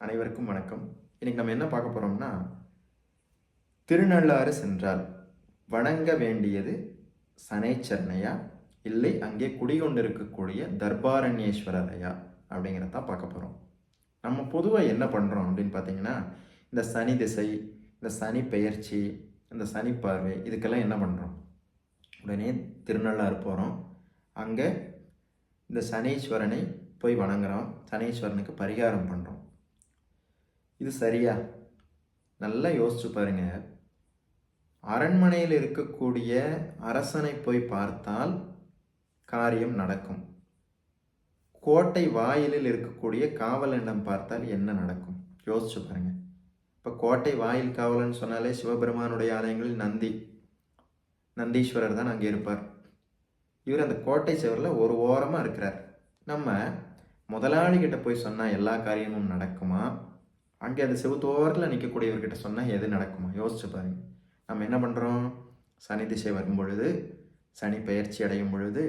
அனைவருக்கும் வணக்கம். இன்னைக்கு நம்ம என்ன பார்க்க போறோம்னா திருநள்ளாறு சென்றால் வணங்க வேண்டியது சனைச்சரணையா? இல்லை அங்கே குடிகொண்டிருக்கக்கூடிய தர்பாரண்யேஸ்வரரையா? அப்படிங்கிறத தான் பார்க்க போகிறோம் நம்ம பொதுவாக என்ன பண்ணுறோம் அப்படின்னு பார்த்தீங்கன்னா இந்த சனி திசை இந்த சனி பெயர்ச்சி இந்த சனி பார்வை இதுக்கெல்லாம் என்ன பண்ணுறோம் உடனே திருநள்ளாறு போகிறோம் அங்கே இந்த சனீஸ்வரனை போய் வணங்குறோம். சனீஸ்வரனுக்கு பரிகாரம் பண்ணுறோம் இது சரியா? நல்லா யோசிச்சு பாருங்க. அரண்மனையில் இருக்கக்கூடிய அரசனை போய் பார்த்தால் காரியம் நடக்கும். கோட்டை வாயிலில் இருக்கக்கூடிய காவலனிடம் பார்த்தால் என்ன நடக்கும்? யோசிச்சு பாருங்க. இப்போ கோட்டை வாயில் காவலன் சொன்னாலே சிவபெருமானுடைய ஆலயங்களில் நந்தி நந்தீஸ்வரர் தான் அங்கே இருப்பார். இவர் அந்த கோட்டை சுவரில் ஒரு ஓரமாக இருக்கிறார். நம்ம முதலாளிகிட்ட போய் சொன்னால் எல்லா காரியமும் நடக்குமா? அங்கே அந்த செவுத்தோரில் நிற்கக்கூடியவர்கிட்ட சொன்னால் எது நடக்குமா? யோசிச்சு பாருங்க. நம்ம என்ன பண்ணுறோம் சனி திசை வரும் பொழுது சனி பயிற்சி அடையும் பொழுது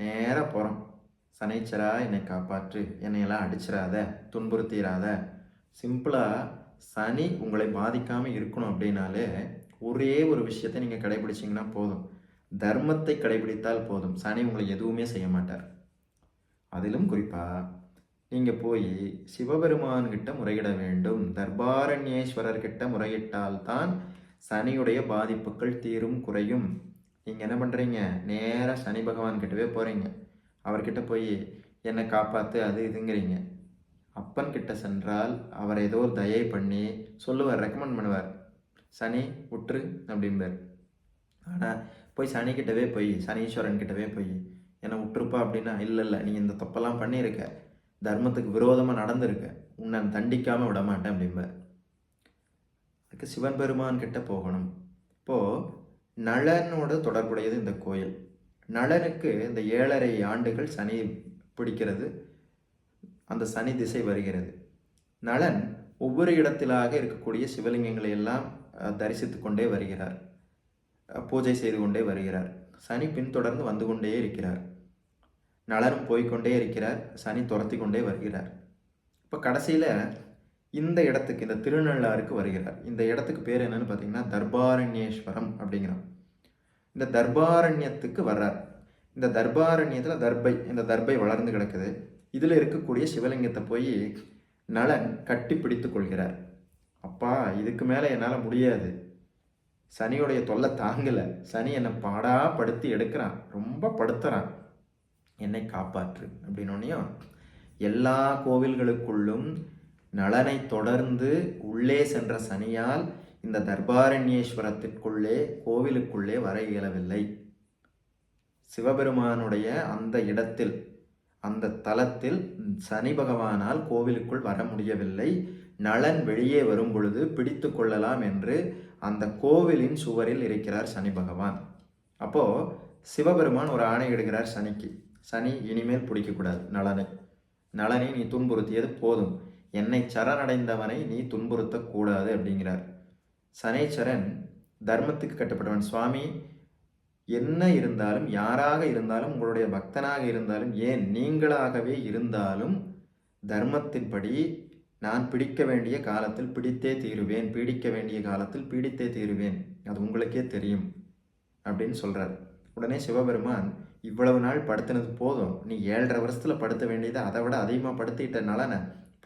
நேராக போகிறோம் சனைச்சரா என்னை காப்பாற்று. என்னையெல்லாம் அடிச்சிடாத துன்புறுத்திடாத. சிம்பிளாக சனி உங்களை பாதிக்காமல் இருக்கணும் அப்படின்னாலே ஒரே ஒரு விஷயத்தை நீங்கள் கடைபிடிச்சிங்கன்னா போதும். தர்மத்தை கடைபிடித்தால் போதும். சனி உங்களை எதுவுமே செய்ய மாட்டார். அதிலும் குறிப்பாக நீங்கள் போய் சிவபெருமான்கிட்ட முறையிட வேண்டும். தர்பாரண்யேஸ்வரர்கிட்ட முறையிட்டால்தான் சனியுடைய பாதிப்புகள் தீரும் குறையும். நீங்கள் என்ன பண்ணுறீங்க நேராக சனி பகவான் கிட்டவே போகிறீங்க அவர்கிட்ட போய் என்னை காப்பாற்று அது இதுங்கிறீங்க. அப்பன் கிட்ட சென்றால் அவர் ஏதோ ஒரு தயை பண்ணி சொல்லுவார் ரெக்கமெண்ட் பண்ணுவார். சனி உற்று அப்படிம்பார். ஆனால் போய் சனிக்கிட்டவே போய் சனீஸ்வரன் கிட்டவே போய் என்னை விட்டுருப்பா அப்படின்னா இல்லை இல்லை நீ இந்த தப்பெல்லாம் பண்ணியிருக்க. தர்மத்துக்கு விரோதமாக நடந்திருக்க. உன்னை தண்டிக்காமல் விட மாட்டேன் அப்படிம்பார் அதுக்கு சிவன் பெருமான் கிட்ட போகணும். இப்போது நளனோட தொடர்புடையது இந்த கோயில். நளனுக்கு இந்த ஏழரை ஆண்டுகள் சனி பிடிக்கிறது. அந்த சனி திசை வருகிறது. நளன் ஒவ்வொரு இடத்திலாக இருக்கக்கூடிய சிவலிங்கங்களை எல்லாம் தரிசித்து கொண்டே வருகிறார். பூஜை செய்து கொண்டே வருகிறார். சனி பின்தொடர்ந்து வந்து கொண்டே இருக்கிறார். நலரும் போய்க்கொண்டே இருக்கிறார். சனி துரத்தி கொண்டே வருகிறார். இப்போ கடைசியில் இந்த இடத்துக்கு இந்த திருநள்ளாருக்கு வருகிறார். இந்த இடத்துக்கு பேர் என்னன்னு பார்த்தீங்கன்னா தர்பாரண்யேஸ்வரம் அப்படிங்கிறோம் இந்த தர்பாரண்யத்துக்கு வர்றார். இந்த தர்பாரண்யத்தில் தர்பை இந்த தர்பை வளர்ந்து கிடக்குது. இதில் இருக்கக்கூடிய சிவலிங்கத்தை போய் நலன் கட்டி பிடித்து கொள்கிறார். அப்பா இதுக்கு மேலே என்னால் முடியாது. சனியுடைய தொல்லை தாங்கலை. சனி என்னை பாடாப்படுத்தி எடுக்கிறான். ரொம்ப படுத்துறான். என்னை காப்பாற்று. அப்படின்னோடனையும் எல்லா கோவில்களுக்குள்ளும் நலனை தொடர்ந்து உள்ளே சென்ற சனியால் இந்த தர்பாரண்யேஸ்வரத்திற்குள்ளே கோவிலுக்குள்ளே வர இயலவில்லை. சிவபெருமானுடைய அந்த இடத்தில் அந்த தலத்தில் சனி பகவானால் கோவிலுக்குள் வர முடியவில்லை. நலன் வெளியே வரும் பொழுது பிடித்து கொள்ளலாம் என்று அந்த கோவிலின் சுவரில் இருக்கிறார் சனி பகவான். அப்போது சிவபெருமான் ஒரு ஆணை இடுகிறார் சனிக்கு. சனி இனிமேல் பிடிக்கக்கூடாது. நலனை. நலனை நீ துன்புறுத்தியது போதும். என்னை சரணடைந்தவனை நீ துன்புறுத்தக்கூடாது அப்படிங்கிறார். சனேச்சரன் தர்மத்துக்கு கட்டப்பட்டவன். சுவாமி என்ன இருந்தாலும் யாராக இருந்தாலும் உங்களுடைய பக்தனாக இருந்தாலும் ஏன் நீங்களாகவே இருந்தாலும் தர்மத்தின்படி நான் பிடிக்க வேண்டிய காலத்தில் பிடித்தே தீருவேன். பீடிக்க வேண்டிய காலத்தில் பீடித்தே தீருவேன். அது உங்களுக்கே தெரியும் அப்படின்னு சொல்கிறார் உடனே சிவபெருமான் இவ்வளவு நாள் படுத்தினது போதும். நீ ஏழரை வருஷத்தில் படுத்த வேண்டியதை அதை விட அதிகமாக படுத்திட்டனால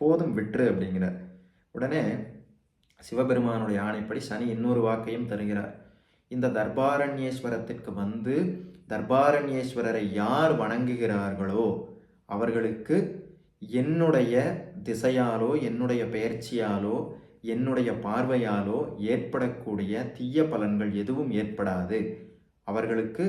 போதும் விட்டுரு அப்படிங்கிறார். உடனே சிவபெருமானுடைய ஆணைப்படி சனி இன்னொரு வாக்கையும் தருகிறார். இந்த தர்பாரண்யேஸ்வரத்திற்கு வந்து தர்பாரண்யேஸ்வரரை யார் வணங்குகிறார்களோ அவர்களுக்கு என்னுடைய திசையாலோ என்னுடைய பெயர்ச்சியாலோ என்னுடைய பார்வையாலோ ஏற்படக்கூடிய தீய பலன்கள் எதுவும் ஏற்படாது. அவர்களுக்கு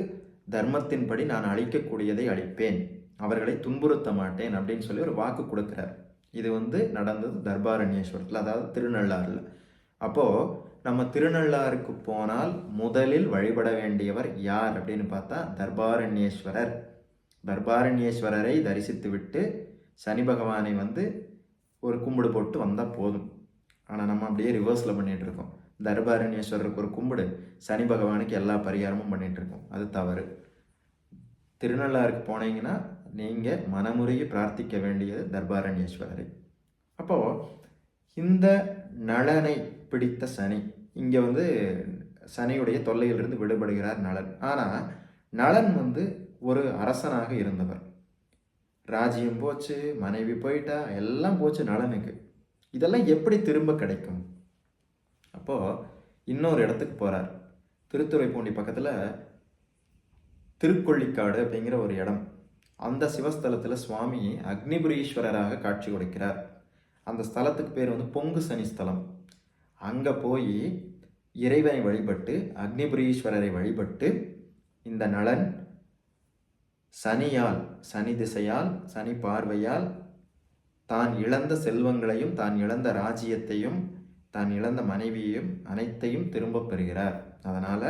தர்மத்தின்படி நான் அழிக்கக்கூடியதை அழிப்பேன் அவர்களை துன்புறுத்த மாட்டேன் அப்படின்னு சொல்லி ஒரு வாக்கு கொடுக்குறார். இது வந்து நடந்தது தர்பாரண்யேஸ்வரத்தில் அதாவது திருநள்ளாறில். அப்போது நம்ம திருநள்ளாருக்கு போனால் முதலில் வழிபட வேண்டியவர் யார் அப்படின்னு பார்த்தா தர்பாரண்யேஸ்வரர். தர்பாரண்யேஸ்வரரை தரிசித்துவிட்டு சனி பகவானை வந்து ஒரு கும்பிடு போட்டு வந்தால் போதும். ஆனால் நம்ம அப்படியே ரிவர்ஸில் பண்ணிகிட்டு இருக்கோம். தர்பாரண்யேஸ்வரருக்கு ஒரு கும்பிடு. சனி பகவானுக்கு எல்லா பரிகாரமும் பண்ணிகிட்ருக்கோம் இருக்கோம் அது தவறு. திருநள்ளாருக்கு போனீங்கன்னா நீங்கள் மனமுறையை பிரார்த்திக்க வேண்டியது தர்பாரண்யேஸ்வரரை. அப்போது இந்த நளனை பிடித்த சனி இங்கே வந்து சனியுடைய தொல்லையிலிருந்து விடுபடுகிறார் நலன் ஆனால் நலன் வந்து ஒரு அரசனாக இருந்தவர். ராஜ்யம் போச்சு மனைவி போயிட்டா எல்லாம் போச்சு நலனுக்கு இதெல்லாம் எப்படி திரும்ப கிடைக்கும்? அப்போது இன்னொரு இடத்துக்கு போகிறார் திருத்துறைப்பூண்டி பக்கத்தில் திருக்கொள்ளிக்காடு அப்படிங்கிற ஒரு இடம். அந்த சிவஸ்தலத்தில் சுவாமி அக்னிபுரீஸ்வரராக காட்சி கொடுக்கிறார். அந்த ஸ்தலத்துக்கு பேர் வந்து பொங்கு சனி ஸ்தலம். அங்கே போய் இறைவனை வழிபட்டு அக்னிபுரீஸ்வரரை வழிபட்டு இந்த நலன் சனியால் சனி திசையால் சனி பார்வையால் தான் இழந்த செல்வங்களையும் தான் இழந்த ராஜ்யத்தையும் தான் இழந்த மனைவியையும் அனைத்தையும் திரும்ப பெறுகிறார். அதனால்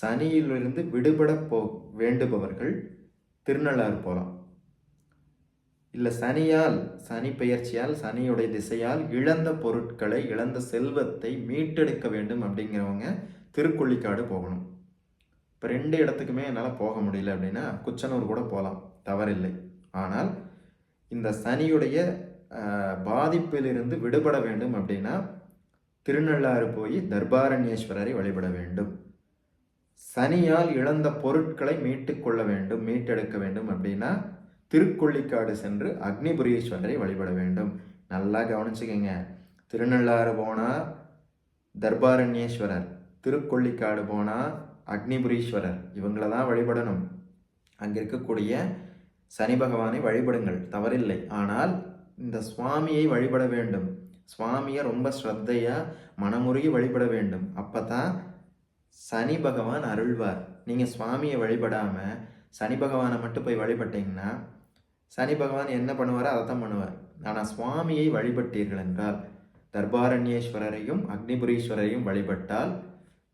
சனியிலிருந்து விடுபட போ வேண்டுபவர்கள் திருநள்ளாறு போகலாம் இல்லை சனியால் சனி பெயர்ச்சியால் சனியுடைய திசையால் இழந்த பொருட்களை இழந்த செல்வத்தை மீட்டெடுக்க வேண்டும் அப்படிங்கிறவங்க திருக்கொள்ளிக்காடு போகணும். இப்போ ரெண்டு இடத்துக்குமே என்னால் போக முடியல அப்படின்னா குச்சனூர் கூட போகலாம் தவறில்லை. ஆனால் இந்த சனியுடைய பாதிப்பிலிருந்து விடுபட வேண்டும் அப்படின்னா திருநள்ளாறு போய் தர்பாரண்யேஸ்வரரை வழிபட வேண்டும். சனியால் இழந்த பொருட்களை மீட்டுக்கொள்ள வேண்டும் மீட்டெடுக்க வேண்டும் அப்படின்னா திருக்கொள்ளிக்காடு சென்று அக்னிபுரீஸ்வரரை வழிபட வேண்டும். நல்லா கவனிச்சுக்கங்க. திருநள்ளாறு போனால் தர்பாரண்யேஸ்வரர் திருக்கொள்ளிக்காடு போனால் அக்னிபுரீஸ்வரர் இவங்கள தான் வழிபடணும். அங்கே இருக்கக்கூடிய சனி பகவானை வழிபடுங்கள் தவறில்லை. ஆனால் இந்த சுவாமியை வழிபட வேண்டும். சுவாமியை ரொம்ப ஸ்ரத்தையாக மனமுருகி வழிபட வேண்டும். அப்போ தான் சனி பகவான் அருள்வார். நீங்கள் சுவாமியை வழிபடாமல் சனி பகவானை மட்டும் போய் வழிபட்டீங்கன்னா சனி பகவான் என்ன பண்ணுவாரோ அதை தான் பண்ணுவார். ஆனால் சுவாமியை வழிபட்டீர்கள் என்றால் தர்பாரண்யேஸ்வரரையும் அக்னிபுரீஸ்வரரையும் வழிபட்டால்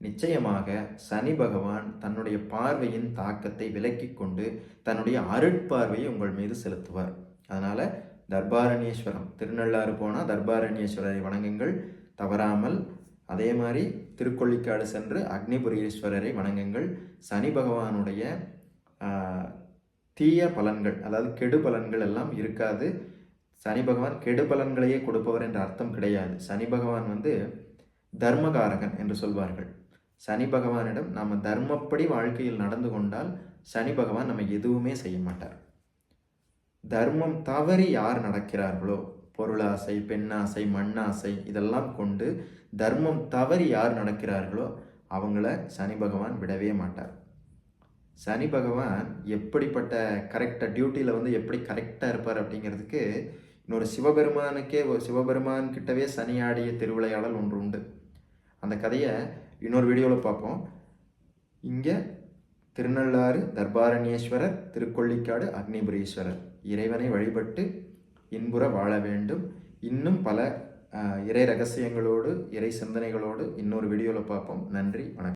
நிச்சயமாக சனி பகவான் தன்னுடைய பார்வையின் தாக்கத்தை விலக்கி கொண்டு தன்னுடைய அருட்பார்வையை உங்கள் மீது செலுத்துவார். அதனால் தர்பாரண்யேஸ்வரம். திருநள்ளாறு போனால் தர்பாரண்யேஸ்வரரை வணங்குங்கள் தவறாமல் அதே மாதிரி திருக்கொள்ளிக்காடு சென்று அக்னிபுரீஸ்வரரை வணங்குங்கள். சனி பகவானுடைய தீய பலன்கள் அதாவது கெடு பலன்கள் எல்லாம் இருக்காது. சனி பகவான் கெடு பலன்களையே கொடுப்பவர் என்ற அர்த்தம் கிடையாது. சனி பகவான் வந்து தர்மகாரகன் என்று சொல்வார்கள். சனி பகவானிடம் நாம் தர்மப்படி வாழ்க்கையில் நடந்து கொண்டால் சனி பகவான் நம்ம எதுவுமே செய்ய மாட்டார். தர்மம் தவறி யார் நடக்கிறார்களோ பொருளாசை பெண்ணாசை மண்ணாசை இதெல்லாம் கொண்டு தர்மம் தவறி யார் நடக்கிறார்களோ அவங்கள சனி பகவான் விடவே மாட்டார். சனி பகவான் எப்படிப்பட்ட கரெக்டாக டியூட்டியில் வந்து எப்படி கரெக்டாக இருப்பார் அப்படிங்கிறதுக்கு இன்னொரு சிவபெருமானுக்கே சிவபெருமான் கிட்டவே சனி ஆடிய திருவிளையாடல் ஒன்று உண்டு. அந்த கதையை இன்னொரு வீடியோவில் பார்ப்போம். இங்கே திருநள்ளாறு தர்பாரண்யேஸ்வரர் திருக்கொள்ளிக்காடு அக்னிபுரீஸ்வரர். இறைவனை வழிபட்டு இன்புற வாழ வேண்டும். இன்னும் பல இறை ரகசியங்களோடு இறை சிந்தனைகளோடு இன்னொரு வீடியோவில் பார்ப்போம். நன்றி வணக்கம்.